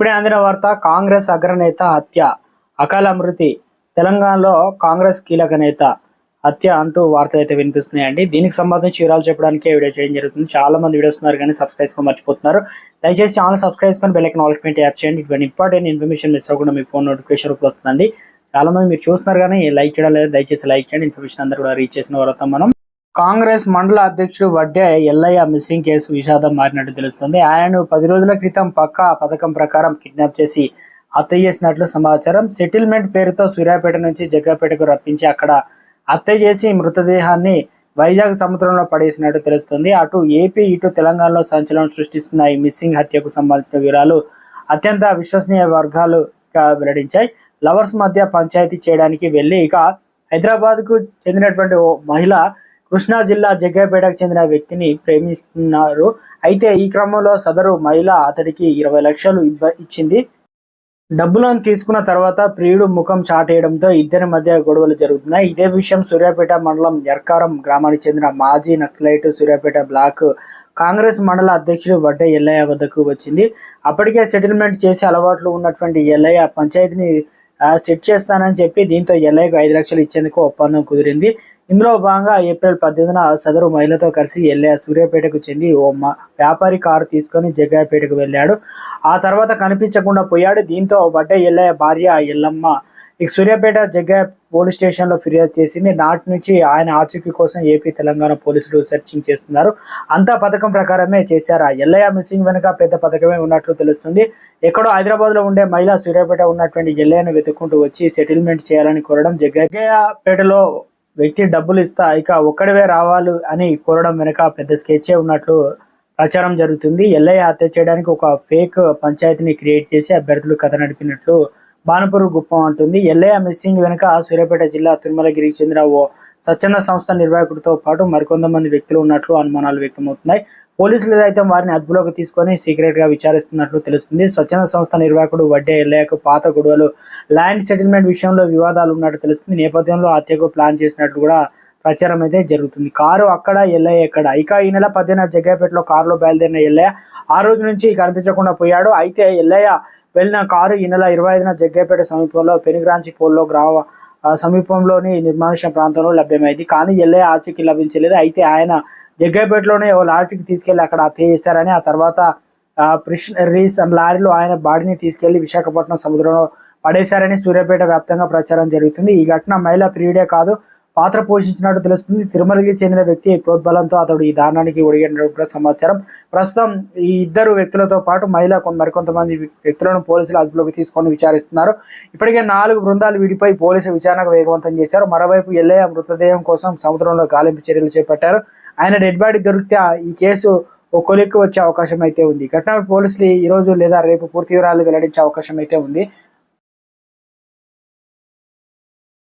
ఇప్పుడే అందిన వార్త కాంగ్రెస్ అగ్రనేత హత్య అకాల మృతి తెలంగాణలో కాంగ్రెస్ కీలక నేత హత్య అంటూ వార్తలు అయితే వినిపిస్తున్నాయండి. దీనికి సంబంధించి వివరాలు చెప్పడానికి వీడియో చేయడం జరుగుతుంది. చాలా మంది వీడియోస్ ఉన్నారు కానీ సబ్స్క్రైబ్ చేసుకొని మర్చిపోతున్నారు. దయచేసి ఛానల్ సబ్స్క్రైబ్ చేసుకొని బెల్ ఐకాన్ యాప్ చేయండి. ఇటువంటి ఇంపార్టెంట్ ఇన్ఫర్మేషన్ మిస్ అవ్వకుండా మీ ఫోన్ నోటిఫికేషన్ రూపంలో వస్తుందండి. చాలా మంది మీరు చూస్తున్నారు కానీ లైక్ చేయడం లేదు. దయచేసి లైక్ చేయండి. ఇన్ఫర్మేషన్ అందరూ కూడా రీచ్ చేసిన తర్వాత మనం. కాంగ్రెస్ మండల అధ్యక్షుడు వడ్డే ఎల్లయ్య మిస్సింగ్ కేసు విషాదం మారినట్టు తెలుస్తుంది. ఆయనను పది రోజుల క్రితం పక్కా పథకం ప్రకారం కిడ్నాప్ చేసి హత్య చేసినట్లు సమాచారం. సెటిల్మెంట్ పేరుతో సూర్యాపేట నుంచి జగ్గాపేటకు రప్పించి అక్కడ హత్య చేసి మృతదేహాన్ని వైజాగ్ సముద్రంలో పడేసినట్టు తెలుస్తుంది. అటు ఏపీ ఇటు తెలంగాణలో సంచలనం సృష్టిస్తున్న ఈ మిస్సింగ్ హత్యకు సంబంధించిన వివరాలు అత్యంత విశ్వసనీయ వర్గాలుగా వెల్లడించాయి. లవర్స్ మధ్య పంచాయతీ చేయడానికి వెళ్ళి ఇక హైదరాబాద్కు చెందినటువంటి ఓ మహిళ కృష్ణా జిల్లా జగ్గపేటకు చెందిన వ్యక్తిని ప్రేమిస్తున్నారు. అయితే ఈ క్రమంలో సదరు మహిళ అతడికి ఇరవై లక్షలు ఇచ్చింది. డబ్బులను తీసుకున్న తర్వాత ప్రియుడు ముఖం చాటేయడంతో ఇద్దరి మధ్య గొడవలు జరుగుతున్నాయి. ఇదే విషయం సూర్యాపేట మండలం ఎర్కారం గ్రామానికి చెందిన మాజీ నక్సలైట్ సూర్యాపేట బ్లాక్ కాంగ్రెస్ మండల అధ్యక్షుడు వడ్డే ఎల్లయ్య వద్దకు వచ్చింది. అప్పటికే సెటిల్మెంట్ చేసే అలవాట్లు ఉన్నటువంటి ఎల్లయ్య పంచాయతీని సెట్ చేస్తానని చెప్పి దీంతో ఎల్ఐకు ఐదు లక్షలు ఇచ్చేందుకు ఒప్పందం కుదిరింది. ఇందులో భాగంగా ఏప్రిల్ పద్దెనిమిదిన సదరు మహిళతో కలిసి ఎల్లయ్య సూర్యాపేటకు చెంది ఓ వ్యాపారి కారు తీసుకొని జగ్గాపేటకు వెళ్ళాడు. ఆ తర్వాత కనిపించకుండా పోయాడు. దీంతో బడ్డ ఎల్లయ్య భార్య ఎల్లమ్మ ఇక సూర్యాపేట జగ్గ పోలీస్ స్టేషన్లో ఫిర్యాదు చేసింది. నాటి నుంచి ఆయన ఆచూకీ కోసం ఏపీ తెలంగాణ పోలీసులు సెర్చింగ్ చేస్తున్నారు. అంతా పథకం ప్రకారమే చేశారు. ఆ ఎల్లయ్య మిస్సింగ్ వెనుక పెద్ద పథకమే ఉన్నట్లు తెలుస్తుంది. ఎక్కడో హైదరాబాద్లో ఉండే మహిళ సూర్యాపేట ఉన్నటువంటి ఎల్లయ్యను వెతుక్కుంటూ వచ్చి సెటిల్మెంట్ చేయాలని కోరడం జగ్గయ్యపేటలో వ్యక్తి డబ్బులు ఇస్తా ఇక ఒక్కడివే రావాలి అని కోరడం వెనుక పెద్ద స్కెచే ఉన్నట్లు ప్రచారం జరుగుతుంది. ఎల్లయ్య హత్య చేయడానికి ఒక ఫేక్ పంచాయతీని క్రియేట్ చేసి అభ్యర్థులు కథ నడిపినట్లు బాణపురు గుప్పం అంటుంది. ఎల్లయ్య మిస్సింగ్ వెనుక సూర్యాపేట జిల్లా తిరుమలగిరికి చెందిన ఓ స్వచ్ఛంద సంస్థ నిర్వాహకుడితో పాటు మరికొంతమంది వ్యక్తులు ఉన్నట్లు అనుమానాలు వ్యక్తమవుతున్నాయి. పోలీసులు సైతం వారిని అదుపులోకి తీసుకొని సీక్రెట్గా విచారిస్తున్నట్లు తెలుస్తుంది. స్వచ్ఛంద సంస్థ నిర్వాహకుడు వడ్డే ఎల్లయ్యకు పాత గొడవలు ల్యాండ్ సెటిల్మెంట్ విషయంలో వివాదాలు ఉన్నట్టు తెలుస్తుంది. నేపథ్యంలో హత్యకు ప్లాన్ చేసినట్లు కూడా ప్రచారం అయితే జరుగుతుంది. కారు అక్కడ ఎల్లయ్య ఎక్కడ? ఇక ఈ నెల పద్దెనిమిది జగ్గాపేటలో కారులో బయలుదేరిన ఎల్లయ్య ఆ రోజు నుంచి కనిపించకుండా పోయాడు. అయితే ఎల్లయ్య వెళ్ళిన కారు ఈ నెల ఇరవై ఐదున జగ్గైపేట సమీపంలో పెనుగ్రాంచి పోల్లో గ్రామ సమీపంలోని నిర్మానుష ప్రాంతంలో లభ్యమైంది. కానీ ఎల్లే ఆచూకీ లభించలేదు. అయితే ఆయన జగ్గైపేటలోనే ఓ లారీకి తీసుకెళ్ళి అక్కడ హత్య చేశారని ఆ తర్వాత ప్రిష్ రీస్ అండ్ లారీలో ఆయన బాడీని తీసుకెళ్ళి విశాఖపట్నం సముద్రంలో పడేశారని సూర్యాపేట వ్యాప్తంగా ప్రచారం జరుగుతుంది. ఈ ఘటన మహిళా ప్రియుడే కాదు పాత్ర పోషించినట్టు తెలుస్తుంది. తిరుమలకి చెందిన వ్యక్తి ప్రోద్బలంతో అతడు ఈ దారుణానికి ఒడిగినట్టు సమాచారం. ప్రస్తుతం ఈ ఇద్దరు వ్యక్తులతో పాటు మహిళ మరికొంతమంది వ్యక్తులను పోలీసులు అదుపులోకి తీసుకొని విచారిస్తున్నారు. ఇప్పటికే నాలుగు బృందాలు వీడిపై పోలీసులు విచారణకు వేగవంతం చేశారు. మరోవైపు ఎల్లయ్య మృతదేహం కోసం సముద్రంలో గాలింపు చర్యలు చేపట్టారు. ఆయన డెడ్ బాడీ దొరికితే ఈ కేసు ఓ కొలిక్కి వచ్చే అవకాశం అయితే ఉంది ఘటన పోలీసులు ఈ రోజు లేదా రేపు పూర్తి వివరాలు వెల్లడించే అవకాశం అయితే ఉంది.